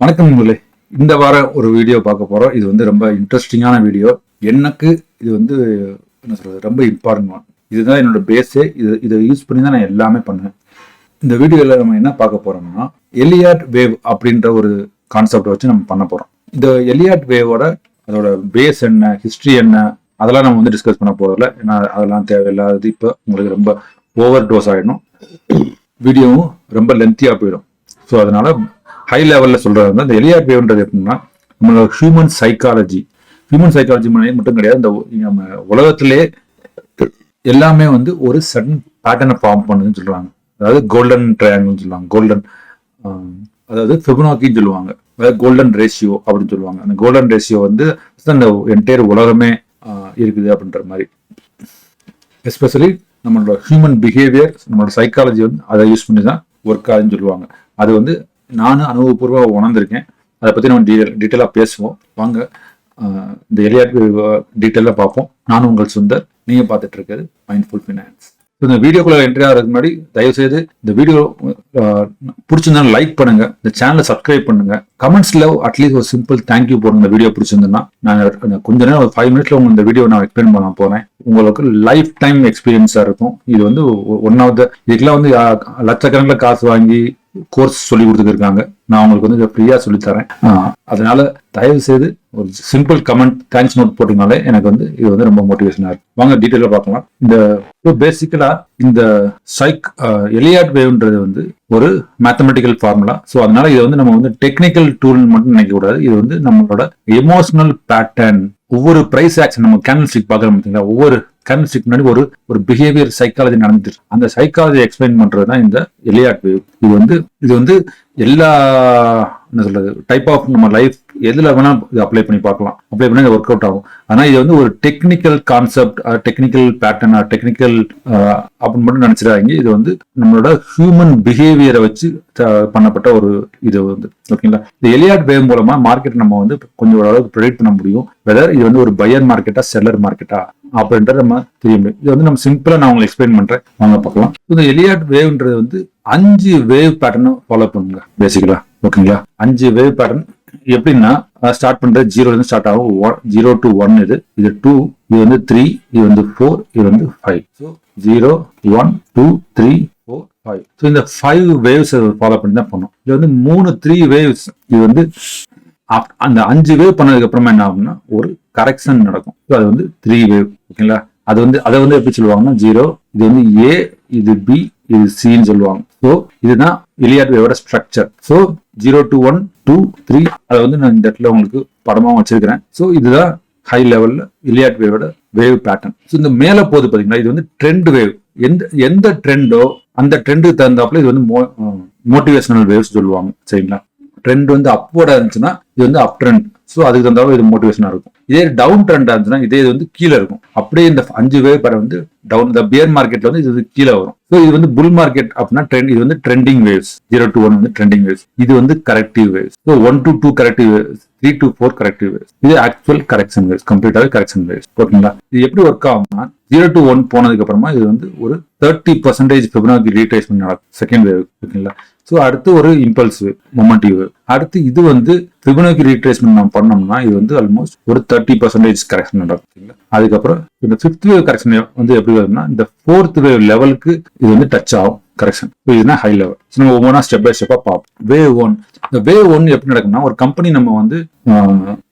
வணக்கம் உங்களே இந்த வாரம் ஒரு வீடியோ பார்க்க போகிறோம் இது வந்து ரொம்ப இன்ட்ரெஸ்டிங்கான வீடியோ எனக்கு இது வந்து என்ன சொல்கிறது ரொம்ப இம்பார்ட்டன்ட் ஒன் இதுதான் என்னோட பேஸே இது இதை யூஸ் பண்ணி தான் நான் எல்லாமே பண்ணேன். இந்த வீடியோவில் நம்ம என்ன பார்க்க போகிறோம்னா எலியாட் வேவ் அப்படின்ற ஒரு கான்செப்டை வச்சு நம்ம பண்ண போகிறோம் இந்த எலியாட் வேவோட அதோட பேஸ் என்ன ஹிஸ்ட்ரி என்ன அதெல்லாம் நம்ம வந்து டிஸ்கஸ் பண்ண போகிறதில்ல ஏன்னா அதெல்லாம் தேவையில்லாதது இப்போ உங்களுக்கு ரொம்ப ஓவர் டோஸ் ஆகிடும் வீடியோவும் ரொம்ப லென்த்தியாக போயிடும். ஸோ அதனால் ஹை லெவலில் சொல்கிறது வந்து அந்த எலியாட் எப்படின்னா நம்மளோட ஹியூமன் சைக்காலஜி ஹியூமன் சைக்காலஜி மட்டும் கிடையாது இந்த நம்ம உலகத்திலே எல்லாமே வந்து ஒரு சடன் பேட்டர்னை ஃபார்ம் பண்ணுதுன்னு சொல்கிறாங்க அதாவது கோல்டன் ட்ரையாங்கிள்னு சொல்லுவாங்க கோல்டன் அதாவது ஃபெபனாக்கின்னு சொல்லுவாங்க. அதாவது கோல்டன் ரேஷியோ அப்படின்னு சொல்லுவாங்க. அந்த கோல்டன் ரேஷியோ வந்து அந்த என்டையர் உலகமே இருக்குது அப்படின்ற மாதிரி. எஸ்பெஷலி நம்மளோட ஹியூமன் பிஹேவியர் நம்மளோட சைக்காலஜி வந்து அதை யூஸ் பண்ணி தான் ஒர்க் ஆகுதுன்னு சொல்லுவாங்க. அது வந்து நானும் அனுபவபூர்வமாக உணர்ந்திருக்கேன். அதை பற்றி நம்ம டீ டீட்டெயிலாக பேசுவோம். வாங்க ஆஹ், இந்த எலியாட் டீட்டெயிலாக பார்ப்போம். நானும் உங்கள் சுந்தர் நீங்கள் பார்த்துட்டு இருக்கிறது மைண்ட்ஃபுல் ஃபினான்ஸ் இந்த வீடியோக்குள்ள என்ட்ரி ஆகிறதுக்கு முன்னாடி தயவு செய்து இந்த வீடியோ பிடிச்சிருந்தா லைக் பண்ணுங்க. இந்த சேனலை சப்ஸ்கிரைப் பண்ணுங்க. கமெண்ட்ஸ்ல அட்லீஸ்ட் ஒரு சிம்பிள் தேங்க்யூ போடுங்க. இந்த வீடியோ பிடிச்சிருந்ததுன்னா நான் கொஞ்ச நேரம் ஒரு ஃபைவ் மினிட்ஸ்ல உங்களுக்கு இந்த வீடியோ நான் எக்ஸ்பிளைன் பண்ண போறேன். உங்களுக்கு லைஃப் டைம் எக்ஸ்பீரியன்ஸா இருக்கும். இது வந்து ஒன் ஆஃப் த இதுக்கெல்லாம் வந்து லட்சக்கணக்கில் காசு வாங்கி கோர்ஸ் சொல்லி கொடுத்துருக்காங்க நான் உங்களுக்கு வந்து இதை ஃப்ரீயா சொல்லி தரேன் அதனால தயவு செய்து ஒரு சிம்பிள் கமெண்ட் தேங்க்ஸ் நோட் போட்டீங்கனாலே எனக்கு வந்து இது வந்து ரொம்ப மோட்டிவேஷனா இருக்கு. வாங்க டீட்டெயிலாக பார்க்கலாம். இந்த பேசிக்கலா இந்த சைக் எலியாட் வேவ்ன்றது வந்து ஒரு மேத்தமெட்டிக்கல் ஃபார்முலா ஸோ அதனால இதை வந்து நம்ம வந்து டெக்னிக்கல் டூல் மட்டும் நினைக்க கூடாது. இது வந்து நம்மளோட எமோஷனல் பேட்டர்ன் ஒவ்வொரு பிரைஸ் ஆக்ஷன் நம்ம கேண்டல் ஸ்டிக் பார்க்குறோம் பார்த்தீங்களா? ஒவ்வொரு கேண்டல் ஸ்டிக் முன்னாடி ஒரு ஒரு பிஹேவியர் சைக்காலஜி நடந்துட்டு. அந்த சைக்காலஜி எக்ஸ்பிளைன் பண்றது தான் இந்த எலியாட் வேவ். இது வந்து இது வந்து எல்லா என்ன சொல்றது டைப் ஆஃப் நம்ம லைஃப் எதுல வேணா இது அப்ளை பண்ணி பார்க்கலாம். அப்ளை பண்ணி ஒர்க் அவுட் ஆகும். ஆனா இது வந்து ஒரு technical concept technical pattern technical அப்படின்னு மட்டும் நினைச்சிடாதீங்க. இது வந்து நம்மளோட ஹியூமன் பிஹேவியரை வச்சு பண்ணப்பட்ட ஒரு இது வந்து. ஓகேங்களா இந்த எலியாட் வேவ் மூலமா மார்க்கெட் நம்ம வந்து கொஞ்சம் ஓரளவுக்கு ப்ரெடிக்ட் பண்ண முடியும். வெதர் இது வந்து ஒரு பையர் மார்க்கெட்டா செல்லர் மார்க்கெட்டா அப்படின்றத நம்ம தெரிய முடியும். இது வந்து நம்ம சிம்பிளா நான் உங்களுக்கு எக்ஸ்பிளைன் பண்றேன். வாங்க பார்க்கலாம். இந்த எலியாட் வேவ்ன்றது வந்து அஞ்சு வேவ் பேட்டர்னும் ஃபாலோ பண்ணுங்க பேசிக்கலாம் ஓகேங்களா? அஞ்சு வேவ் பேட்டர்ன் எப்படின்னா ஸ்டார்ட் பண்றது ஜீரோல இருந்து ஸ்டார்ட் ஆகும். ஜீரோ டு ஒன் இது. இது டூ இது வந்து த்ரீ இது வந்து ஃபோர் இது வந்து five so zero one two three four five so இந்த ஃபைவ் வேவ்ஸ் ஃபாலோ பண்ணி தான் பண்ணோம் இது வந்து மூணு த்ரீ வேவ்ஸ் இது வந்து அப்- அந்த அஞ்சு வேவ் பண்ணதுக்கு அப்புறமா என்ன ஆகும்னா ஒரு கரெக்ஷன் நடக்கும். ஸோ அது வந்து த்ரீ வேவ் ஓகேங்களா? அது வந்து அதை வந்து எப்படி சொல்லுவாங்கன்னா ஜீரோ இது வந்து ஏ இது பி இது சின்னு சொல்லுவாங்க. ஸோ இதுதான் Elliott structure so zero two one two three அதை வந்து நான் இந்த இடத்துல உங்களுக்கு படமாகவும் வச்சிருக்கிறேன். ஸோ இதுதான் ஹை லெவலில் விளையாட்டு வேவோட வேவ் பேட்டர்ன் ஸோ இந்த மேலே போகுது பார்த்தீங்கன்னா இது வந்து ட்ரெண்ட் வேவ் எந்த எந்த ட்ரெண்டோ அந்த ட்ரெண்டுக்கு தகுந்தாப்புல இது வந்து மோட்டிவேஷனல் வேவ்ஸ் சொல்லுவாங்க. சரிங்களா? ட்ரெண்ட் வந்து அப்போட இருந்துச்சுன்னா இது வந்து அப் ட்ரெண்ட் ஸோ அதுக்கு தகுந்தாலும் இது மோட்டிவேஷனாக இருக்கும். இதே டவுன் ட்ரெண்ட் இருந்துச்சுன்னா இதே இது வந்து கீழே இருக்கும். அப்படியே இந்த அஞ்சு வேவ் படம் வந்து டவுன் இந்த பியர் மார்க்கெட்ல வந்து இது வந்து கீழே வரும். ஸோ இது வந்து புல் மார்க்கெட் அப்படின்னா ட்ரெண்ட் இது வந்து trending waves zero to one வந்து ட்ரெண்டிங் வேவ்ஸ் இது வந்து corrective waves so one to two corrective waves three to four corrective waves இது ஆக்சுவல் கரெக்ஷன் வேவ்ஸ் கம்ப்ளீட்டாவே கரெக்ஷன் வேவ்ஸ் ஓகேங்களா இது எப்படி ஒர்க் ஆகும்னா ஜீரோ டு ஒன் போனதுக்கு அப்புறமா இது வந்து ஒரு தேர்ட்டி பர்சன்டேஜ் ஃபிபனாக்கி ரீட்ரேஸ்மெண்ட் நடக்கும் செகண்ட் வேவ் ஓகேங்களா ஸோ அடுத்து ஒரு இம்பல்ஸ் வேவ் மொமெண்டிவ் வேவ் அடுத்து இது வந்து ஃபிபனாக்கி ரீட்ரேஸ்மெண்ட் நம்ம பண்ணோம்னா இது வந்து ஆல்மோஸ்ட் ஒரு தேர்ட்டி பர்சன்டேஜ் கரெக்ஷன் நடக்கும் ஓகேங்களா அதுக்கப்புறம் இந்த ஃபிஃப்த் வேவ் கரெக்ஷன் வந்து எப்படி வரும்னா இந்த ஃபோர்த் வேவ் லெவலுக்கு இது வந்து டச் ஆகும் கரெக்ஷன் இதுனா ஹை லெவல் நம்ம ஒவ்வொன்றா ஸ்டெப் பை ஸ்டெப்பாக பார்ப்போம். வேவ் ஒன் இந்த வேவ் ஒன் எப்படி நடக்கும்னா ஒரு கம்பெனி நம்ம வந்து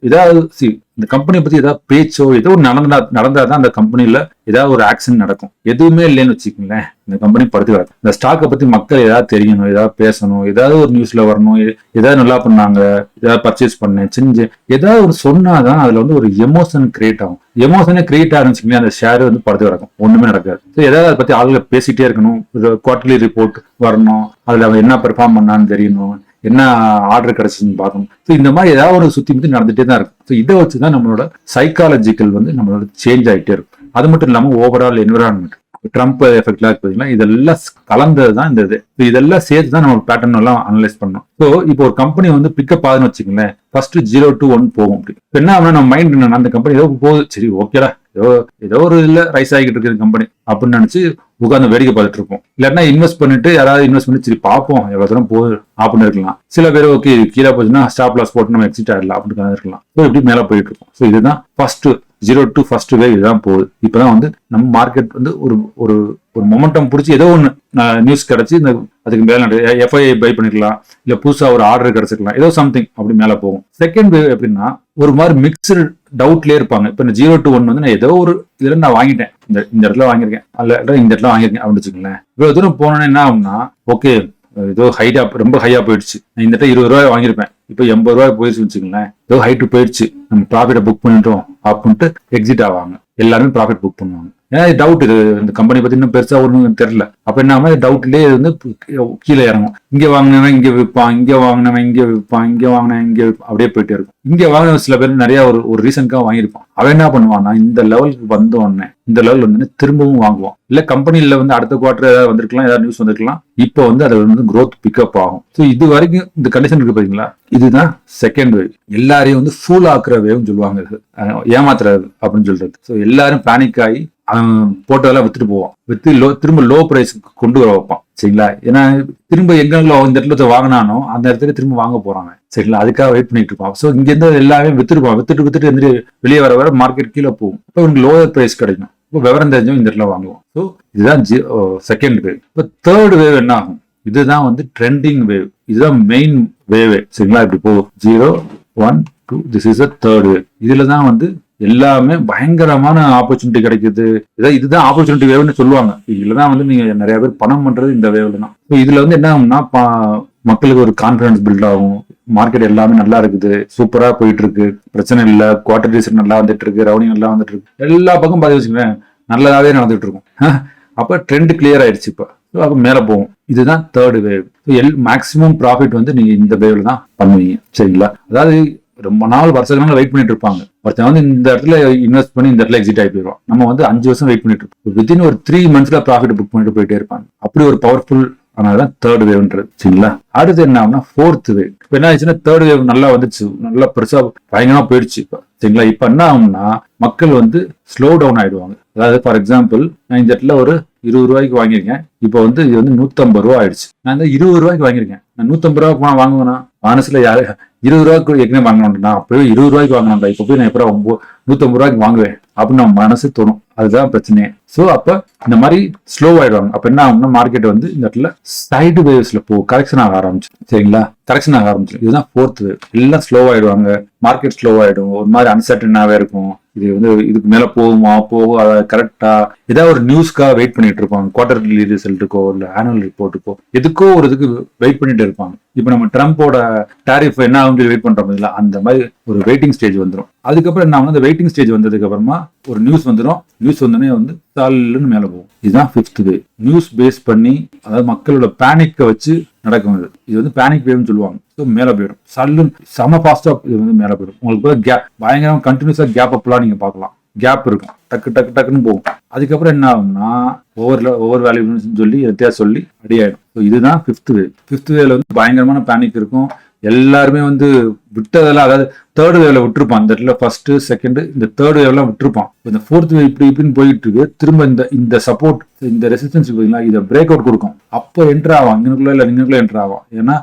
ஏதாவது சி இந்த கம்பெனி பத்தி ஏதாவது பேச்சோ ஏதோ ஒரு நடந்தா நடந்தாதான் அந்த கம்பெனில ஏதாவது ஒரு ஆக்ஷன் நடக்கும். எதுவுமே இல்லைன்னு வச்சுக்கோங்களேன். இந்த கம்பெனி படுத்து கிடக்கும் இந்த ஸ்டாக்கை பத்தி மக்கள் ஏதாவது தெரியணும் ஏதாவது பேசணும் ஏதாவது ஒரு நியூஸ்ல வரணும் ஏதாவது நல்லா பண்ணாங்க ஏதாவது பர்ச்சேஸ் பண்ணேன் செஞ்சு ஏதாவது ஒரு சொன்னாதான் அதுல வந்து ஒரு எமோஷன் கிரியேட் ஆகும். எமோஷனே கிரியேட் ஆரம்பிச்சுங்களேன் அந்த ஷேர் வந்து படுத்து கிடக்கும். ஒண்ணுமே நடக்காது. So, ஏதாவது அதை பத்தி ஆளுங்க பேசிட்டே இருக்கணும். குவார்டர்லி ரிப்போர்ட் வரணும். அதுல அவன் என்ன பெர்ஃபார்ம் பண்ணான்னு தெரியணும். என்ன ஆர்டர் கிடைச்சதுன்னு பார்க்கணும். ஸோ இந்த மாதிரி ஏதாவது ஒரு சுற்றி முத்தி நடந்துகிட்டே தான் இருக்கும். ஸோ இதை வச்சு தான் நம்மளோட சைக்காலஜிக்கல் வந்து நம்மளோட சேஞ்ச் ஆகிட்டே இருக்கும். அது மட்டும் இல்லாமல் ஓவரால் என்விரான்மெண்ட் ட்ரம்ப் எஃபெக்ட்லாம் இருக்கு பார்த்தீங்கன்னா இதெல்லாம் கலந்தது தான் இந்த இது. இதெல்லாம் சேர்த்து தான் நம்ம பேட்டர்ன் எல்லாம் அனலைஸ் பண்ணோம் ஸோ இப்போ ஒரு கம்பெனி வந்து பிக்கப் ஆகுதுன்னு வச்சுக்கோங்களேன் ஃபர்ஸ்ட் ஜீரோ டு ஒன் போகும் அப்படி. இப்போ என்ன ஆகுனா நம்ம மைண்ட் என்ன அந்த கம்பெனி ஏதோ போகுது. சரி ஓகேடா ஏதோ ஏதோ ஒரு இதில் ரைஸ் ஆகிட்டு இருக்குது கம்பெனி அப்படின்னு நினைச்சு உட்காந்து வேடிக்கை பார்த்துட்டு இருப்போம். இல்லைன்னா இன்வெஸ்ட் பண்ணிட்டு யாராவது இன்வெஸ்ட் பண்ணி சரி பார்ப்போம். எவ்வளவு தூரம் போகுது அப்படின்னு இருக்கலாம். சில பேர் ஓகே கீழே போச்சுன்னா ஸ்டாப் லாஸ் போட்டு நம்ம எக்ஸிட் ஆயிடலாம் அப்படின்னு இருக்கலாம். ஸோ இப்படி மேலே போயிட்டு இருக்கோம். ஸோ இதுதான் first zero two first wave இதுதான் போகுது. இப்போதான் வந்து நம்ம மார்க்கெட் வந்து ஒரு ஒரு ஒரு மொமெண்டம் பிடிச்சி ஏதோ ஒன்று நியூஸ் கிடச்சி இந்த அதுக்கு மேலே எஃப்ஐஐ பை பண்ணிக்கலாம். இல்லை புதுசாக ஒரு ஆர்டர் கிடச்சிக்கலாம் ஏதோ சம்திங் அப்படி மேலே போகும். செகண்ட் வேவ் எப்படின்னா ஒரு மாதிரி மிக்சடு டவுட்லேயே இருப்பாங்க. இப்போ இந்த ஜீரோ டு ஒன் வந்து நான் ஏதோ ஒரு இதில் நான் வாங்கிட்டேன். இந்த இந்த இடத்துல வாங்கியிருக்கேன். அல்ல இந்த இடத்துல வாங்கியிருக்கேன் அப்படின்னு வச்சுக்கோங்களேன். இவ்வளோ தூரம் போனோன்னா என்ன ஆகும்னா ஓகே ஏதோ ஹைட்டா ரொம்ப ஹையா போயிடுச்சு. நான் இந்த இருபது ரூபாய் வாங்கியிருப்பேன். இப்போ எண்பது ரூபாய் போயிடுச்சு வச்சுக்கோங்களேன். ஏதோ ஹைட்டு போயிடுச்சு. நம்ம ப்ராஃபிட்டை புக் பண்ணிட்டோம். அப்படின்ட்டு எக்ஸிட் ஆவாங்க. எல்லாருமே ப்ராஃபிட் புக் பண்ணுவாங்க. ஏன்னா டவுட் இது? இந்த கம்பெனி பத்தி இன்னும் பெருசா ஒன்றும் தெரியல. அப்ப என்ன டவுட்லயே வந்து கீழே இறங்கும். இங்க வாங்கினவன் இங்க விற்பான் இங்க வாங்கினவன் இங்க விற்பான் இங்க வாங்கினவன் இங்க அப்படியே போயிட்டே இருக்கும். இங்க வாங்கின சில பேர் நிறைய ஒரு ஒரு ரீசன்க்காக வாங்கியிருப்பான். அவன் என்ன பண்ணுவான்னா இந்த லெவலுக்கு வந்த உடனே இந்த லெவல் வந்து திரும்பவும் வாங்குவான். இல்ல கம்பெனில வந்து அடுத்த குவார்டர் ஏதாவது வந்திருக்கலாம் ஏதாவது நியூஸ் வந்திருக்கலாம். இப்போ வந்து அது வந்து க்ரோத் பிக்கப் ஆகும். ஸோ இது வரைக்கும் இந்த கண்டிஷன் இருக்கு பாத்தீங்களா? இதுதான் செகண்ட் வேவ் எல்லாரையும் வந்து ஃபூல் ஆக்குற வேவ்னு சொல்லுவாங்க ஏமாத்துறது அப்படின்னு சொல்றது. ஸோ எல்லாரும் பேனிக் ஆகி அவன் போட்டதெல்லாம் வித்துட்டு போவான். வித்து லோ திரும்ப லோ ப்ரைஸ்க்கு கொண்டு வர வைப்பான். சரிங்களா? ஏன்னா திரும்ப எங்கெங்களோ இந்த இடத்துல வாங்கினானோ அந்த இடத்துல திரும்ப வாங்க போறாங்க. சரிங்களா? அதுக்காக வெயிட் பண்ணிட்டு இருப்பான். ஸோ இங்க இருந்து எல்லாமே வித்துருப்பான் வித்துட்டு வித்துட்டு எந்திரி வெளியே வர வர மார்க்கெட் கீழே போகும். இப்போ உனக்கு லோயர் ப்ரைஸ் கிடைக்கும். இப்போ விவரம் தெரிஞ்சவன் இந்த இடத்துல வாங்குவோம் ஸோ இதுதான் செகண்ட் வேவ் இப்போ தேர்ட் வேவ் என்ன ஆகும்? இதுதான் வந்து ட்ரெண்டிங் வேவ் இதுதான் மெயின் வேவே சரிங்களா? இப்படி போகும். Zero one two this is a third wave இதுல தான் வந்து எல்லாமே பயங்கரமான ஆப்பர்ச்சுனிட்டி கிடைக்குது. இதான் இதுதான் ஆப்பர்ச்சுனிட்டி வேவ்னு சொல்லுவாங்க. இதுல தான் வந்து நீங்க நிறைய பேர் பணம் பண்றது இந்த வேவ்ல தான். இதுல வந்து என்ன ஆகும்னா பா- மக்களுக்கு ஒரு கான்பிடன்ஸ் பில்ட் ஆகும். மார்க்கெட் எல்லாமே நல்லா இருக்குது. சூப்பரா போயிட்டு இருக்கு பிரச்சனை இல்லை. குவார்டர் ரிசல்ட் நல்லா வந்துட்டு இருக்கு ரவுனிங் நல்லா வந்துட்டு இருக்கு எல்லா பக்கம் பார்த்து வச்சுக்கோங்களேன் நல்லதாவே நடந்துட்டு இருக்கும் அப்ப ட்ரெண்ட் கிளியர் ஆயிடுச்சு இப்ப. அப்ப மேல போகும். இதுதான் தேர்ட் வேவ் எல் மேக்ஸிமம் ப்ராஃபிட் வந்து நீங்க இந்த வேவ்ல தான் பண்ணுவீங்க. சரிங்களா? அதாவது ரொம்ப நாள் வருஷங்கள் வெயிட் பண்ணிட்டு இருப்பாங்க. ஒருத்தன் வந்து இந்த இடத்துல இன்வெஸ்ட் பண்ணி இந்த இடத்துல எக்ஸிட் ஆகி போயிடுவான். நம்ம வந்து அஞ்சு வருஷம் வெயிட் பண்ணிட்டு இருப்போம். வித்தின் ஒரு த்ரீ மந்த்ஸ்ல ப்ராஃபிட் புக் பண்ணிட்டு போயிட்டே இருப்பாங்க. அப்படி ஒரு பவர்ஃபுல் அதனாலதான் தேர்ட் வேவ்ன்றது சரிங்களா? அடுத்து என்ன ஆகுனா ஃபோர்த் வேவ் இப்போ என்ன ஆச்சுன்னா தேர்ட் வேவ் நல்லா வந்துச்சு. நல்லா பெருசா பயங்கரமா போயிடுச்சு. இப்போ சரிங்களா? இப்போ என்ன ஆகும்னா மக்கள் வந்து ஸ்லோ டவுன் ஆயிடுவாங்க. அதாவது ஃபார் எக்ஸாம்பிள் நான் இந்த இடத்துல ஒரு இருபது ரூபாய்க்கு வாங்கியிருக்கேன். இப்போ வந்து இது வந்து நூத்தம்பது ரூபா ஆயிடுச்சு. நான் இந்த இருபது ரூபாய்க்கு வாங்கியிருக்கேன். நான் நூத்தம்பது ரூபா போனா வாங்குவேனா? மனசுல யாரு? இருபது ரூபாய்க்கு ஏற்கனவே வாங்கணும்டா அப்பவே இருபது ரூபாய்க்கு வாங்கணும்டா இப்போ போய் நான் எப்பறம் ஒம்பது நூத்தம்பது ரூபாய்க்கு வாங்குவேன்? அப்படின்னு நம்ம மனசு தோணும். அதுதான் பிரச்சனையே. ஸோ அப்போ இந்த மாதிரி ஸ்லோ ஆயிடுவாங்க. அப்போ என்ன ஆகும்னா மார்க்கெட் வந்து இந்த இடத்துல சைடு வேவ்ஸ்ல போ கரெக்ஷன் ஆக ஆரம்பிச்சு சரிங்களா? கரெக்ஷன் ஆக ஆரம்பிச்சு இதுதான் ஃபோர்த் வேவ் எல்லாம் ஸ்லோ ஆயிடுவாங்க. மார்க்கெட் ஸ்லோ ஆயிடும். ஒரு மாதிரி அன்சர்டனாவே இருக்கும். இது வந்து இதுக்கு மேல போகுமா போகும் அதை கரெக்டா ஏதாவது ஒரு நியூஸ்க்காக வெயிட் பண்ணிட்டு இருப்பாங்க. குவார்டர்லி ரிசல்ட்டுக்கோ இல்லை ஆனுவல் ரிப்போர்ட்டுக்கோ எதுக்கோ ஒரு இதுக்கு வெயிட் பண்ணிட்டு இருப்பாங்க. இப்போ நம்ம ட்ரம்ப்போட டேரிஃப் என்ன ஆகும் வெயிட் பண்றோம் இல்ல அந்த மாதிரி ஒரு வெயிட்டிங் ஸ்டேஜ் வந்துடும் அதுக்கப்புறம் என்ன அந்த வெயிட்டிங் ஸ்டேஜ் வந்ததுக்கு அப்புறமா ஒரு நியூஸ் வந்துடும் நியூஸ் வந்தோடனே வந்து தாள்னு மேல போகும். இதுதான் ஃபிஃப்த் வே நியூஸ் பேஸ் பண்ணி அதாவது மக்களோட பேனிக்கை வச்சு நடக்கும் இது. இது வந்து பேனிக் வேவ்னு சொல்லுவாங்க. ஸோ மேல போயிடும். சல்லுன்னு செம ஃபாஸ்டா இது வந்து மேல போயிடும். உங்களுக்கு கேப் பயங்கரம் கண்டினியூஸா கேப் அப்லாம் நீங்க பார்க்கலாம். கேப் இருக்கும். டக்கு டக்கு டக்குன்னு போகும். அதுக்கப்புறம் என்ன ஆகும்னா ஒவ்வொரு ஒவ்வொரு வேல்யூன்னு சொல்லி வித்தியாசம் சொல்லி அடியாயிடும் ஸோ இதுதான் ஃபிஃப்த் வேவ் ஃபிஃப்த் வேவ்ல வந்து பயங்கரமான பேனிக் இருக்கும். எல்லாருமே வந்து விட்டதெல்லாம் அதாவது தேர்ட் வேவ்ல விட்டுருப்பான். இந்த இடத்துல ஃபர்ஸ்ட் செகண்ட் இந்த தேர்ட் வேவ்லாம் விட்டுருப்பான். இந்த ஃபோர்த் வேவ் இப்படி இப்படின்னு போயிட்டு இருக்கு. திரும்ப இந்த இந்த சப்போர்ட் இந்த ரெசிஸ்டன்ஸ் பார்த்தீங்களா இதை பிரேக் அவுட் கொடுக்கும். அப்போ என்டர் ஆகும் இங்கனுக்குள்ள இல்லை இங்கனுக்குள்ள என்டர் ஆகும் ஏன்னா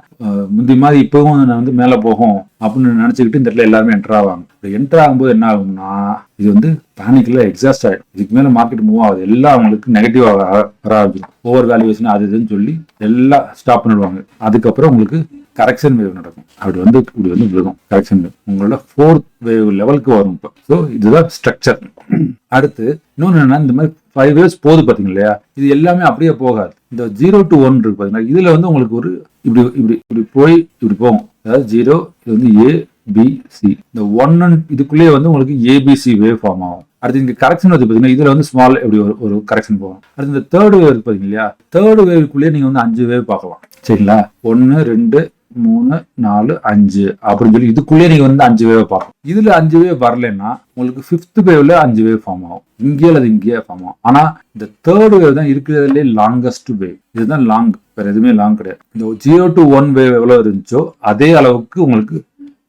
முந்தி மாதிரி இப்பவும் நான் வந்து மேலே போகும் அப்படின்னு நினைச்சுக்கிட்டு இந்த இடத்துல எல்லாருமே என்டர் ஆவாங்க. என்டர் ஆகும்போது என்ன ஆகும்னா இது வந்து பேனிக்ல எக்ஸாஸ்ட் ஆகிடும் இதுக்கு மேலே மார்க்கெட் மூவ் ஆகுது. எல்லாம் அவங்களுக்கு நெகட்டிவ் வர ஆரம்பிச்சிடும் ஓவர் வேல்யூவேஷன் அது இதுன்னு சொல்லி எல்லாம் ஸ்டாப் பண்ணிடுவாங்க. அதுக்கப்புறம் உங்களுக்கு கரெக்ஷன் வேவ் நடக்கும். அப்படி வந்து இப்படி வந்து விழுகும். கரெக்ஷன் வேவ் உங்களோட ஃபோர்த் வேவ் லெவலுக்கு வரும் இப்போ. ஸோ இதுதான் ஸ்ட்ரக்சர் அடுத்து இன்னொன்று என்னன்னா இந்த மாதிரி ஃபைவ் இயர்ஸ் போகுது பார்த்தீங்க இல்லையா இது எல்லாமே அப்படியே போகாது. இந்த ஜீரோ டு ஒன் இருக்கு பார்த்தீங்கன்னா இதில் வந்து உங்களுக்கு ஒரு இப்படி இப்படி இப்படி போய் இப்படி போகும். அதாவது ஜீரோ இது வந்து ஏ பிசி இந்த ஒன் இதுக்குள்ளேயே வந்து உங்களுக்கு ஏபிசி வேவ் ஃபார்ம் ஆகும். அடுத்து இங்கே கரெக்ஷன் வந்து பார்த்தீங்கன்னா இதில் வந்து ஸ்மால் இப்படி ஒரு ஒரு கரெக்ஷன் போகும். அடுத்து இந்த தேர்ட் வேவ் இருக்கு இல்லையா தேர்ட் வேவ்க்குள்ளேயே நீங்கள் வந்து அஞ்சு வேவ் பார்க்கலாம். சரிங்களா? ஒன்று ரெண்டு மூணு நாலு அஞ்சு அப்படின்னு சொல்லி இதுக்குள்ளேயே நீங்கள் வந்து அஞ்சு வேவ் பார்க்கலாம் இதில் அஞ்சு வேவ் வரலைன்னா உங்களுக்கு ஃபிஃப்த் வேவ்ல அஞ்சு வேவ் ஃபார்ம் ஆகும். இங்கே அல்லது இங்கேயே ஃபார்ம் ஆகும். ஆனால் இந்த தேர்ட் வேவ் தான் இருக்கிறதுலே லாங்கஸ்ட் வேவ் இதுதான் லாங் வேற எதுவுமே லாங் கிடையாது. இந்த ஜீரோ டு ஒன் வேவ் எவ்வளோ இருந்துச்சோ அதே அளவுக்கு உங்களுக்கு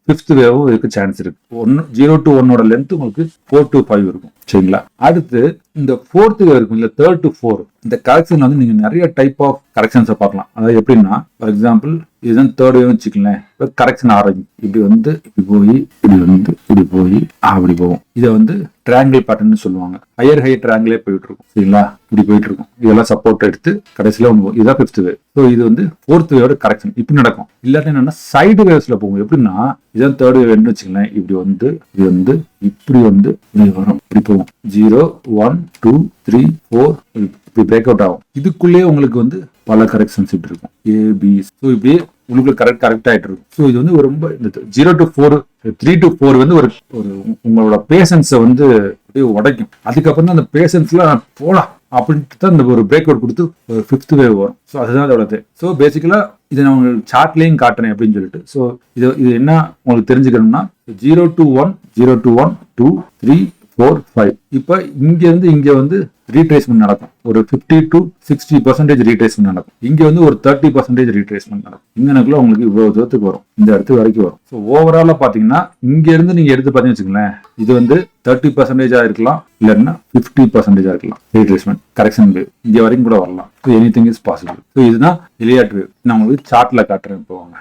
ஃபிஃப்த் வேவும் இருக்க சான்ஸ் இருக்கு. ஒன்று ஜீரோ டு ஒன்னோட லென்த் உங்களுக்கு ஃபோர் டு ஃபைவ் இருக்கும். சரிங்களா? அடுத்து இந்த ஃபோர்த்து இருக்கும் இல்ல தேர்ட் டு ஃபோர் இந்த கரெக்ஷன் வந்து நீங்க நிறைய டைப் ஆஃப் கரெக்ஷன்ஸை பார்க்கலாம். அதாவது எப்படின்னா ஃபார் எக்ஸாம்பிள் இதுதான் தேர்ட் வேவ் வச்சுக்கலேன் இப்போ கரெக்ஷன் ஆரஞ்சு இப்படி வந்து இப்படி போய் இப்படி வந்து இப்படி போய் அப்படி போகும். இதை வந்து ட்ராங்கிள் பேட்டர்ன் சொல்லுவாங்க. ஹையர் ஹை ட்ராங்கிளே போயிட்டு இருக்கும் சரிங்களா? இப்படி போயிட்டு இருக்கும் இதெல்லாம் சப்போர்ட் எடுத்து கடைசியில ஒன்று இதுதான் ஃபிஃப்த் வேவ் ஸோ இது வந்து ஃபோர்த் வேவோட கரெக்ஷன் இப்படி நடக்கும். இல்லாட்டி என்னன்னா சைடு வேவ்ஸ்ல போகும். எப்படின்னா இதான் தேர்ட் வேவ்னு வச்சுக்கலேன் இப்படி வந்து இது வந்து இப்படி வந்து இப்படி வரும். இப்படி போகும். Zero one two three four இப்படி பிரேக் அவுட் ஆகும். இதுக்குள்ளேயே உங்களுக்கு வந்து பல கரெக்ஷன்ஸ் இப்படி இருக்கும். ஏபி ஸோ இப்படியே உங்களுக்கு கரெக்ட் கரெக்ட் ஆகிட்டு இருக்கும். ஸோ இது வந்து ரொம்ப இந்த zero to four three to four வந்து ஒரு ஒரு உங்களோட பேஷன்ஸை வந்து அப்படியே உடைக்கும். அதுக்கப்புறம் தான் அந்த பேஷன்ஸ்லாம் போகலாம். அப்படின்ட்டு தான் இந்த ஒரு பிரேக் அவுட் கொடுத்து ஒரு ஃபிஃப்த் வேவ் வரும். ஸோ அதுதான் அதோடது ஸோ பேசிக்கலாக இதை நான் உங்களுக்கு சார்ட்லேயும் காட்டுறேன் அப்படின்னு சொல்லிட்டு. ஸோ இது இது என்ன உங்களுக்கு தெரிஞ்சுக்கணும்னா zero two one zero two one two three four five இப்போ இங்கேருந்து இங்கே வந்து ரீட்ரேஸ்மெண்ட் நடக்கும். ஒரு fifty to sixty percentage retracement நடக்கும். இங்கே வந்து ஒரு தேர்ட்டி பர்சன்டேஜ் ரீட்ரேஸ்மெண்ட் நடக்கும். இங்கனக்குள்ள உங்களுக்கு இவ்வளவு தூரத்துக்கு வரும். இந்த இடத்து வரைக்கும் வரும். ஸோ ஓவராலாக பார்த்தீங்கன்னா இங்கேருந்து நீங்கள் எடுத்து பார்த்தீங்கன்னு வச்சுக்கோங்களேன் இது வந்து தேர்ட்டி பர்சன்டேஜாக இருக்கலாம் இல்லைன்னா ஃபிஃப்டி பர்சன்டேஜாக இருக்கலாம். ரீட்ரேஸ்மெண்ட் கரெக்ஷன் வேவ் இங்கே வரைக்கும் கூட வரலாம். So anything is possible so இதுதான் விளையாட்டு வேவ் நான் உங்களுக்கு சார்ட்டில் காட்டுறேன் போவாங்க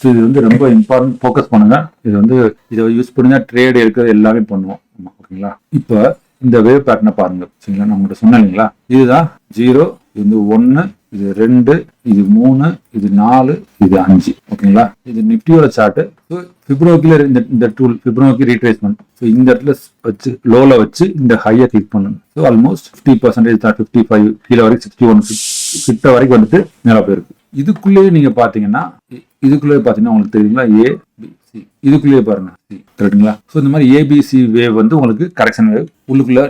ஸோ இது வந்து ரொம்ப இம்பார்ட்டன்ட் ஃபோக்கஸ் பண்ணுங்க. இது வந்து இதை யூஸ் பண்ணி தான் ட்ரேட் இருக்கிறது எல்லாமே பண்ணுவோம். ஓகேங்களா? இப்போ இந்த வேவ் பேட்டர்னை பாருங்க. சரிங்களா? நான் உங்கள்கிட்ட சொன்னேன் இல்லைங்களா? இதுதான் ஜீரோ இது வந்து ஒன்று இது ரெண்டு இது மூணு இது நாலு இது அஞ்சு. ஓகேங்களா? இது நிப்டியோட சார்ட்டு ஸோ பிப்ரோக்கில் இந்த இந்த டூல் பிப்ரோக்கி ரீட்ரேஸ்மெண்ட் ஸோ இந்த இடத்துல வச்சு லோவில் வச்சு இந்த ஹையை கிளிக் பண்ணணும் ஸோ ஆல்மோஸ்ட் ஃபிஃப்டி பர்சன்டேஜ் தான் ஃபிஃப்டி ஃபைவ் கீழே வரைக்கும் சிக்ஸ்டி ஒன் கிட்ட வரைக்கும் வந்துட்டு மேலே போயிருக்கு. இதுக்குள்ளேயே நீங்கள் பார்த்தீங்கன்னா இதுக்குள்ளேயே பார்த்தீங்கன்னா உங்களுக்கு தெரியுங்களா? A B C. இதுக்குள்ளேயே பாருங்க. சி. கரெக்டுங்களா ஸோ இந்த மாதிரி ஏபிசி வேவ் வந்து உங்களுக்கு கரெக்ஷன் வேவ் உள்ளுக்குள்ள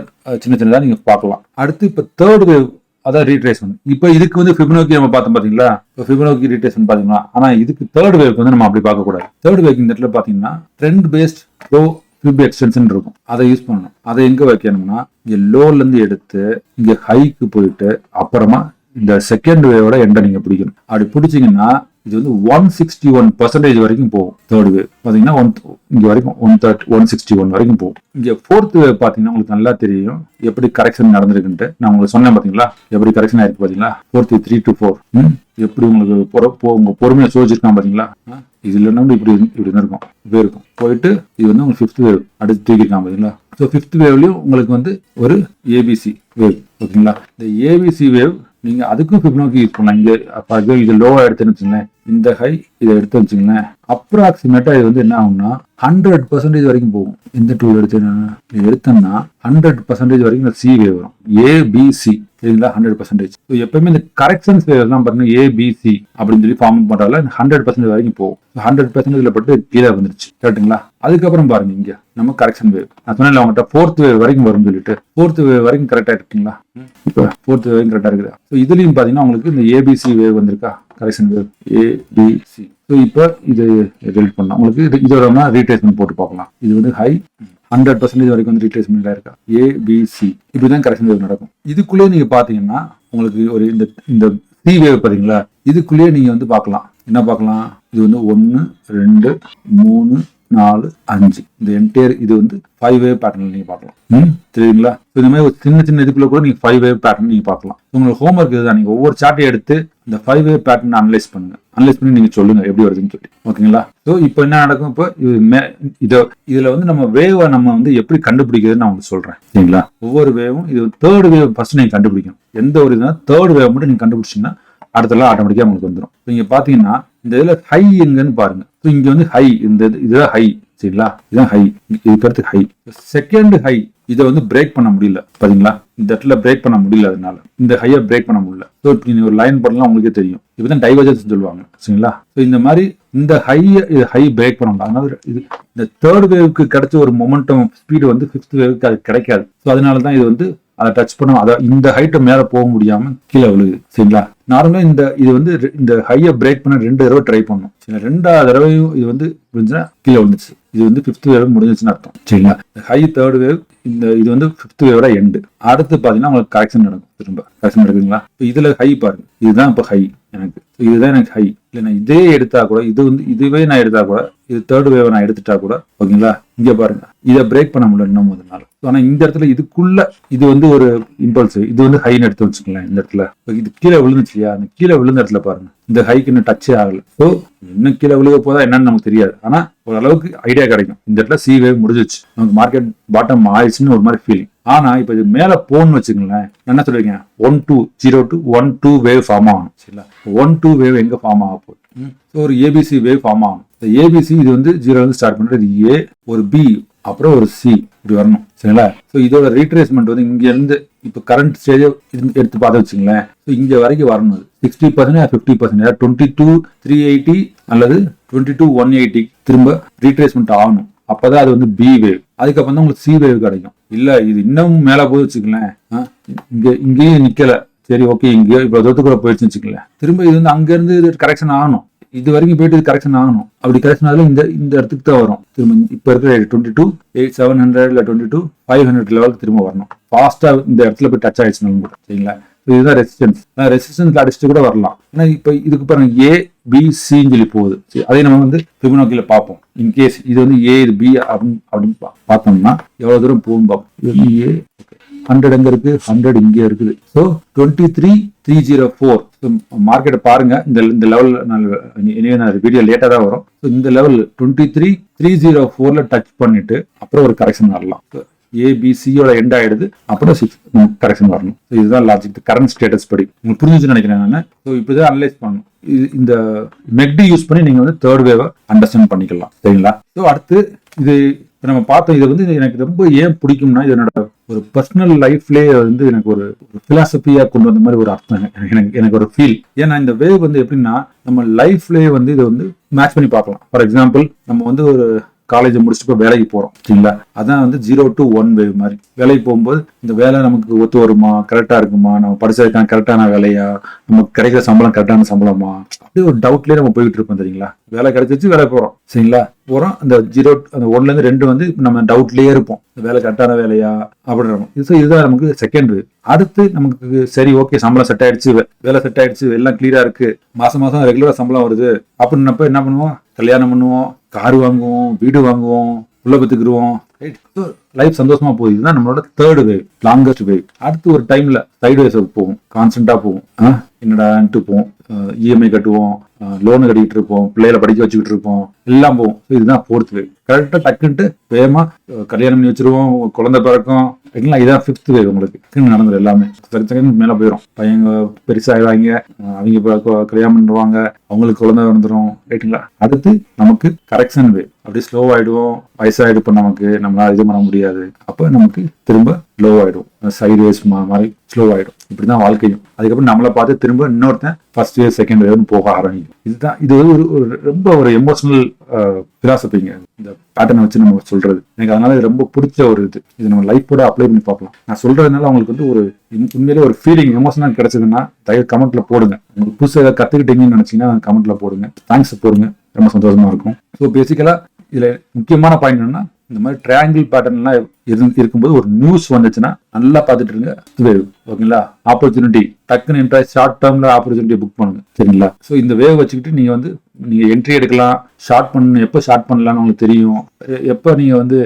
சின்ன சின்னதாக நீங்கள் பார்க்கலாம். அடுத்து இப்போ தேர்ட் வேவ் அதான் ரீட்ரேஸ்மெண்ட் இப்போ இதுக்கு வந்து ஃபிபனோக்கி நம்ம பார்த்தோம் பார்த்தீங்களா இப்போ ஃபிபனோக்கி ரீட்ரேஸ்மெண்ட் பார்த்தீங்களா ஆனால் இதுக்கு தேர்ட் வேவ்க்கு வந்து நம்ம அப்படி பார்க்கக்கூடாது தேர்ட் வேவ்க்கு இந்த இடத்துல பார்த்தீங்கன்னா trend based pro fib extension இருக்கும். அதை யூஸ் பண்ணணும். அதை எங்கே வைக்கணும்னா இங்கே லோலேருந்து எடுத்து இங்கே ஹைக்கு போயிட்டு அப்புறமா இந்த செகண்ட் வேவோட எண்டை நீங்கள் பிடிக்கணும். அப்படி பிடிச்சீங்கன்னா இது வந்து ஒன் சிக்ஸ்டி ஒன் பர்சன்டேஜ் வரைக்கும் போகும். தேர்ட் வேவ் பார்த்தீங்கன்னா ஒன் இங்கே வரைக்கும் one third one sixty one வரைக்கும் போகும். இங்கே ஃபோர்த் வேவ் பார்த்தீங்கன்னா உங்களுக்கு நல்லா தெரியும். எப்படி கரெக்ஷன் நடந்திருக்குன்ட்டு. நான் உங்களுக்கு சொன்னேன் பார்த்தீங்களா எப்படி கரெக்ஷன் ஆயிருக்கு பார்த்தீங்களா ஃபோர்த் த்ரீ டு ஃபோர் எப்படி உங்களுக்கு பொற பொ- பொறுமையை சோதிச்சிருக்கான் பார்த்தீங்களா இது இல்லைன்னா வந்து இப்படி இப்படி இருக்கும். இப்படி இருக்கும். போயிட்டு இது வந்து உங்களுக்கு ஃபிஃப்த் வேவ் அடுத்து தூக்கிருக்கான் பார்த்தீங்களா ஸோ ஃபிஃப்த் வேவ்லையும் உங்களுக்கு வந்து ஒரு ஏபிசி வேவ் ஓகேங்களா இந்த ஏபிசி வேவ் நீங்க அதுக்கும் ஃபிப்னோக்கி யூஸ் பண்ணலாம் இங்க அப்போ இது லோவா எடுத்துன்னு வச்சுங்களேன் இந்த ஹை இதை எடுத்து வச்சுங்களேன் அப்ராக்சிமேட்டா இது வந்து என்ன ஆகும்னா ஹண்ட்ரட் பர்சன்டேஜ் வரைக்கும் போகும். இந்த டூல் எடுத்து இது எடுத்தோம்னா ஹண்ட்ரட் பர்சன்டேஜ் வரைக்கும் சி வரும். ஏபிசி சரிங்களா ஹண்ட்ரட் பர்சன்டேஜ் எப்பவுமே இந்த கரெக்ஷன்ஸ் எல்லாம் பாத்தீங்கன்னா ஏபிசி அப்படின்னு சொல்லி ஃபார்ம் பண்றதால ஹண்ட்ரட் பர்சன்டேஜ் வரைக்கும் போகும். ஹண்ட்ரட் பர்சன்டேஜ்ல பட்டு கீழே வந்துருச்சு கரெக்ட்டுங்களா அதுக்கப்புறம் பாருங்க இங்க நம்ம கரெக்ஷன் வேவ் நான் சொன்னேன் அவங்ககிட்ட ஃபோர்த் வேவ் வரைக்கும் வரும்னு சொல்லிட்டு. ஃபோர்த் வேவ் வரைக்கும் கரெக்டா இருக்குங்களா? இப்போ ஃபோர்த் வேவ் கரெக்டா இருக்குது. ஸோ இதுலயும் பாத்தீங்கன்னா உங்களுக்கு இந்த ஏபிசி வேவ் வந்திருக்கா? கரெக்ஷன் வேவ் ஏபிசி ஸோ இப்போ இது ரிலேட் பண்ணலாம். உங்களுக்கு இது இதோட ரீட்ரேஸ்மெண்ட் போட்டு பார்க்கலாம். இது வந்து ஹை ஹண்ட்ரட் பர்சன்டேஜ் வரைக்கும் வந்து ரீட்ரேஸ்மெண்ட் இருக்கா? ஏபிசி இப்படிதான் கரெக்ஷன் நடக்கும். இதுக்குள்ளேயே நீங்கள் பார்த்தீங்கன்னா உங்களுக்கு ஒரு இந்த இந்த சி வேவ் பார்த்தீங்களா? இதுக்குள்ளேயே நீங்கள் வந்து பார்க்கலாம். என்ன பார்க்கலாம்? இது வந்து ஒன்று ரெண்டு மூணு நாலு அஞ்சு. இந்த என்டையர் இது வந்து ஃபைவ் வேவ் பேட்டர்ன் நீங்க பார்க்கலாம். ம், தெரியுங்களா இந்த மாதிரி ஒரு சின்ன சின்ன இதுக்குள்ள கூட நீங்க ஃபைவ் வேவ் பேட்டர்ன் நீங்க பார்க்கலாம். உங்களுக்கு ஹோம்ஒர்க் இதுதான். நீங்க ஒவ்வொரு சார்ட்டையும் எடுத்து இந்த ஃபைவ் வே பேட்டர்ன் அனலைஸ் பண்ணுங்க. அனலைஸ் பண்ணி நீங்க சொல்லுங்க எப்படி வருதுன்னு சொல்லி. ஓகேங்களா? ஸோ இப்போ என்ன நடக்கும்? இப்போ இது மே- இதை இதுல வந்து நம்ம வேவை நம்ம வந்து எப்படி கண்டுபிடிக்கிறதுன்னு நான் உங்களுக்கு சொல்றேன். சரிங்களா? ஒவ்வொரு வேவும் இது தேர்ட் வேவ் ஃபர்ஸ்ட் நீங்க கண்டுபிடிக்கணும். எந்த ஒரு இதுனா தேர்ட் வேவ் மட்டும் நீங்க கண்டுபிடிச்சிங்கன்னா அடுத்தலாம் ஆட்டோமேட்டிக்கா உங்களுக்கு வந்துடும் நீங்க பாத்தீங்கன்னா இந்த இதுல ஹை எங்கன்னு பாருங்க. ஸோ இங்க வந்து ஹை இந்த இது- இதுதான் ஹை சரிங்களா? இதுதான் ஹை இது பேர்த்துக்கு ஹை செகண்ட் ஹை இதை வந்து பிரேக் பண்ண முடியல. பாத்தீங்களா? இந்த இடத்துல பிரேக் பண்ண முடியல அதனால. இந்த ஹையை பிரேக் பண்ண முடியல. ஸோ நீங்க ஒரு லைன் பண்ணலாம் உங்களுக்கே தெரியும். இப்பதான் டைவர்ஜன்ஸ் சொல்லுவாங்க. சரிங்களா? ஸோ இந்த மாதிரி இந்த ஹை இது ஹை பிரேக் பண்ண முடியல. அதனால இது இந்த தேர்ட் வேவ்க்கு கிடைச்ச ஒரு மொமெண்டம் ஸ்பீடு வந்து ஃபிஃப்த் வேவ்க்கு அது கிடைக்காது. ஸோ அதனால தான் இது வந்து அதை டச் பண்ண அதை இந்த ஹைட்டு மேலே போக முடியாமல் கீழே விழுகுது. சரிங்களா? நார்மலாக இந்த இது வந்து இந்த ஹையை பிரேக் பண்ண ரெண்டு தடவை ட்ரை பண்ணும் சரி ரெண்டாவது தடவையும் இது வந்து விழுந்துச்சுன்னா கீழே விழுந்துச்சு இது வந்து ஃபிஃப்த் வேவ் முடிஞ்சிச்சுன்னு அர்த்தம். சரிங்களா? ஹை தேர்ட் வேவ் இந்த இது வந்து ஃபிஃப்த் வேவோட எண்டு அடுத்து பார்த்தீங்கன்னா உங்களுக்கு கரெக்ஷன் நடக்கும். திரும்ப. கரெக்ஷன் நடக்குதுங்களா? இப்போ இதில் ஹை பாருங்க. இதுதான் இப்போ ஹை எனக்கு. இதுதான் எனக்கு ஹை இல்லை நான் இதே எடுத்தா கூட இது வந்து இதுவே நான் எடுத்தா கூட இது தேர்ட் வேவை நான் எடுத்துட்டா கூட ஓகேங்களா? இங்க பாருங்க. இதை பிரேக் பண்ண முடியல இன்னும் முதல் நாள். ஆனா இந்த இடத்துல இதுக்குள்ள இது வந்து ஒரு இம்பல்ஸ் இது வந்து ஹைன்னு எடுத்து வச்சுக்கலாம் இந்த இடத்துல. இது கீழே விழுந்துச்சு இல்லையா? அந்த கீழே விழுந்த இடத்துல பாருங்க. இந்த ஹைக்கு இன்னும் டச்சே ஆகல. ஸோ இன்னும் கீழே விழுக போதா என்னன்னு நமக்கு தெரியாது. ஆனா ஓரளவுக்கு ஐடியா கிடைக்கும். இந்த இடத்துல சி வேவ் முடிஞ்சிச்சு நமக்கு மார்க்கெட் பாட்டம் ஆயிடுச்சுன்னு ஒரு மாதிரி ஃபீலிங் ஆனா இப்ப இது மேல போன்னு வச்சுங்களேன் நான் என்ன சொல்றீங்க one two zero two one two wave form ஆகணும். சரிங்களா? ஒன் டூ வேவ் எங்க ஃபார்ம் ஆக போகுது? ஸோ ஒரு ஏபிசி வேவ் ஃபார்ம் ஆகணும். இந்த ஏபிசி இது வந்து ஜீரோ வந்து ஸ்டார்ட் பண்றது ஏ ஒரு பி அப்புறம் ஒரு சி இப்படி வரணும். சரிங்களா? ஸோ இதோட ரீட்ரேஸ்மெண்ட் வந்து இங்க இருந்து இப்போ கரண்ட் ஸ்டேஜ் எடுத்து பார்த்து வச்சுங்களேன் ஸோ இங்க வரைக்கும் வரணும் sixty percent fifty percent twenty two three eighty அல்லது டுவெண்ட்டி டூ ஒன் எயிட்டி திரும்ப ரீட்ரேஸ்மெண்ட் ஆகணும். அப்பதான் அது வந்து பி வேவ் அதுக்கப்புறம் தான் உங்களுக்கு சி கிடைக்கும். இல்லை இது இன்னமும் மேலே போய் வச்சுக்கலேன் இங்கே இங்கேயும் நிற்கலை சரி ஓகே இங்கேயோ இப்போ தூரத்துக்குள்ள போயிடுச்சுன்னு வச்சுக்கலேன் திரும்ப இது வந்து அங்கேருந்து இது கரெக்ஷன் ஆகணும். இது வரைக்கும் போயிட்டு இது கரெக்ஷன் ஆகணும். அப்படி கரெக்ஷன் ஆகல இந்த இந்த இடத்துக்கு தான் வரும். திரும்ப இப்போ இருக்கிற twenty two eight seven hundred இல்லை டுவெண்ட்டி டூ ஃபைவ் ஹண்ட்ரட் லெவலுக்கு திரும்ப வரணும். ஃபாஸ்ட்டாக இந்த இடத்துல போய் டச் ஆயிடுச்சுனாலும் கூட சரிங்களா? இதுதான் ரெசிஸ்டன்ஸ் ரெசிஸ்டன்ஸ்ல அடிச்சுட்டு கூட வரலாம். ஏன்னா இப்போ இதுக்கு பாருங்க ஏ பி சின்னு சொல்லி போகுது. சரி, நம்ம வந்து ஃபிபனோக்கில பார்ப்போம். இன்கேஸ் இது வந்து ஏ இது பி அப்படின்னு அப்படின்னு பா- பார்த்தோம்னா எவ்வளவு தூரம் போகும் பார்ப்போம். இது ஏ ஹண்ட்ரட் எங்க இருக்கு? ஹண்ட்ரட் இங்கே இருக்குது. So twenty three three zero four மார்க்கெட்டை பாருங்க. இந்த இந்த லெவல் எனவே நான் வீடியோ லேட்டாக தான் வரும். ஸோ இந்த level twenty three three zero ஃபோர்ல டச் பண்ணிட்டு அப்புறம் ஒரு கரெக்ஷன் வரலாம். ஏபிசியோட எண்ட் ஆயிடுது அப்புறம் சிக்ஸ் கரெக்ஷன் வரணும். இதுதான் லாஜிக் கரண்ட் ஸ்டேட்டஸ் படி. உங்களுக்கு புரிஞ்சுன்னு நினைக்கிறேன் நான். ஸோ இப்படிதான் அனலைஸ் பண்ணணும். இது இந்த மெக்டி யூஸ் பண்ணி நீங்கள் வந்து தேர்ட் வேவை அண்டர்ஸ்டாண்ட் பண்ணிக்கலாம். சரிங்களா? ஸோ அடுத்து இது நம்ம பார்த்தோம் இது வந்து எனக்கு ரொம்ப ஏன் பிடிக்கும்னா இது என்னோட ஒரு பர்சனல் லைஃப்லேயே வந்து எனக்கு ஒரு ஃபிலாசபியாக கொண்டு வந்த மாதிரி ஒரு அர்த்தம். எனக்கு எனக்கு ஒரு ஃபீல் ஏன்னா இந்த வேவ் வந்து எப்படின்னா நம்ம லைஃப்லேயே வந்து இதை வந்து மேட்ச் பண்ணி பார்க்கலாம். ஃபார் எக்ஸாம்பிள் நம்ம வந்து ஒரு காலேஜ் முடிச்சுட்டு இப்போ வேலைக்கு போகிறோம் சரிங்களா? அதான் வந்து ஜீரோ டு ஒன் வேவ் மாதிரி. வேலைக்கு போகும்போது இந்த வேலை நமக்கு ஒத்து வருமா? கரெக்டாக இருக்குமா? நம்ம படிச்சதுக்கான கரெக்டான வேலையா? நமக்கு கிடைக்கிற சம்பளம் கரெக்டான சம்பளமா? அப்படி ஒரு டவுட்லேயே நம்ம போயிட்டு இருப்போம் தெரியுங்களா வேலை கிடைச்சிச்சு வேலை போகிறோம் சரிங்களா? போகிறோம் அந்த ஜீரோ அந்த ஒன்லேருந்து ரெண்டு வந்து இப்போ நம்ம டவுட்லேயே இருப்போம். வேலை கரெக்டான வேலையா? அப்படின்றோம் இது இதுதான் நமக்கு செகண்ட் வேவ் அடுத்து நமக்கு சரி ஓகே சம்பளம் செட் ஆயிடுச்சு வேலை செட் ஆயிடுச்சு எல்லாம் கிளியரா இருக்கு. மாசம் மாசம் ரெகுலரா சம்பளம் வருது. அப்படின்னப்ப என்ன பண்ணுவோம்? கல்யாணம் பண்ணுவோம். கார் வாங்குவோம் வீடு வாங்குவோம் உள்ள பத்துக்குருவோம். லைஃப் சந்தோஷமா போகுது. இதுதான் நம்மளோட தேர்ட் வேவ் லாங்கஸ்ட் வேவ் அடுத்து ஒரு டைம்ல சைடு வேஸ் போகும் கான்ஸ்டன்டா போகும் என்னடான்ட்டு போவோம். இஎம்ஐ கட்டுவோம் லோனு கட்டிக்கிட்டு இருப்போம் பிள்ளைகளை படிக்க வச்சுக்கிட்டு இருப்போம் எல்லாம் போகும் இதுதான் ஃபோர்த் வேவ் கரெக்டாக டக்குன்ட்டு வேகமாக கல்யாணம் பண்ணி வச்சிருவோம் குழந்தை பிறக்கும். சரிங்களா இதான் ஃபிஃப்த் வேவ் உங்களுக்கு. டக்குன்னு நடந்துரும் எல்லாமே. சரி செகண்ட் மேலே போயிடும் பையங்க பெருசாகிடுவாங்க அவங்க கல்யாணம் பண்ணுவாங்க அவங்களுக்கு குழந்தை வந்துடும் ரைட்டுங்களா அடுத்து நமக்கு கரெக்ஷன் வேவ் அப்படியே ஸ்லோ ஆயிடுவோம். வயசாயிடும் நமக்கு. நம்மளால் இது பண்ண முடியாது. அப்போ நமக்கு திரும்ப லோ ஆயிடும். சைடு வேஸ் மாதிரி ஸ்லோ ஆயிடும். இப்படிதான் வாழ்க்கையும். அதுக்கப்புறம் நம்மளை பார்த்து திரும்ப இன்னொருத்தன் ஃபர்ஸ்ட் வேவ் செகண்ட் வேவ்னு போக ஆரம்பிக்கும். இதுதான் இது வந்து ஒரு ஒரு ரொம்ப ஒரு எமோஷனல் பிலாசபிங்க இந்த பேட்டர்னை வச்சு நம்ம சொல்றது. எனக்கு அதனால இது ரொம்ப பிடிச்ச ஒரு இது. இது நம்ம லைஃபோட அப்ளை பண்ணி பார்க்கலாம். நான் சொல்றதுனால அவங்களுக்கு வந்து ஒரு உண்மையிலே ஒரு ஃபீலிங் எமோஷனல் கிடைச்சதுன்னா தயவு கமெண்ட்ல போடுங்க. உங்களுக்கு புதுசாக ஏதாவது கத்துக்கிட்டீங்கன்னு நினைச்சீங்கன்னா கமெண்ட்ல போடுங்க. தேங்க்ஸ் போடுங்க. ரொம்ப சந்தோஷமா இருக்கும். ஸோ பேசிக்கலா இதுல முக்கியமான பாயிண்ட் என்னன்னா இந்த மாதிரி ட்ரையாங்கிள் பேட்டர்ன்லாம் இருந்து இருக்கும்போது ஒரு நியூஸ் வந்துச்சுன்னா நல்லா பார்த்துட்டு இருங்க. வேவ் ஓகேங்களா? ஆப்பர்ச்சுனிட்டி டக்குன்னு இன்ட்ரெஸ்ட் ஷார்ட் டேர்மில் ஆப்பர்ச்சுனிட்டி புக் பண்ணுங்க. சரிங்களா? ஸோ இந்த வேவ் வச்சுக்கிட்டு நீங்கள் வந்து நீங்கள் என்ட்ரி எடுக்கலாம் ஷார்ட் பண்ணணும் எப்போ ஷார்ட் பண்ணலாம்னு உங்களுக்கு தெரியும். எப்போ நீங்கள் வந்து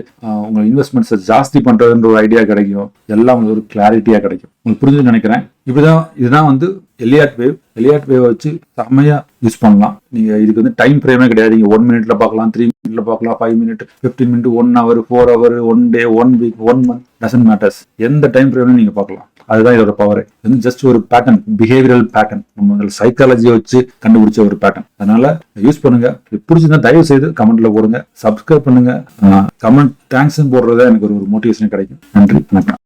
உங்கள் இன்வெஸ்ட்மெண்ட்ஸை ஜாஸ்தி பண்ணுறதுன்ற ஒரு ஐடியா கிடைக்கும். எல்லாம் உங்களுக்கு ஒரு கிளாரிட்டியாக கிடைக்கும். உங்களுக்கு புரிஞ்சுன்னு நினைக்கிறேன். இப்படிதான் இதுதான் வந்து எலியாட் வேவ் எலியாட் வேவை வச்சு செம்மையாக யூஸ் பண்ணலாம். நீங்கள் இதுக்கு வந்து டைம் ஃப்ரேமே கிடையாது. நீங்கள் ஒன் மினிட்ல பார்க்கலாம் த்ரீ மினிட்ல பார்க்கலாம் five minute fifteen minute one hour four hour one day one week one month doesn't matters எந்த டைம் ஃப்ரேம்லையும் நீங்கள் பார்க்கலாம். அதுதான் இதோட பவர் இது வந்து ஜஸ்ட் ஒரு பேட்டர்ன் பிஹேவியரல் பேட்டர்ன் நம்ம சைக்காலஜியை வச்சு கண்டுபிடிச்ச ஒரு பேட்டர்ன் அதனால யூஸ் பண்ணுங்க. பிடிச்சிருந்தா தயவு செய்து கமெண்ட்ல போடுங்க. சப்ஸ்கிரைப் பண்ணுங்க. கமெண்ட் தேங்க்ஸ் போடுறதா எனக்கு ஒரு மோட்டிவேஷன் கிடைக்கும். நன்றி வணக்கம்.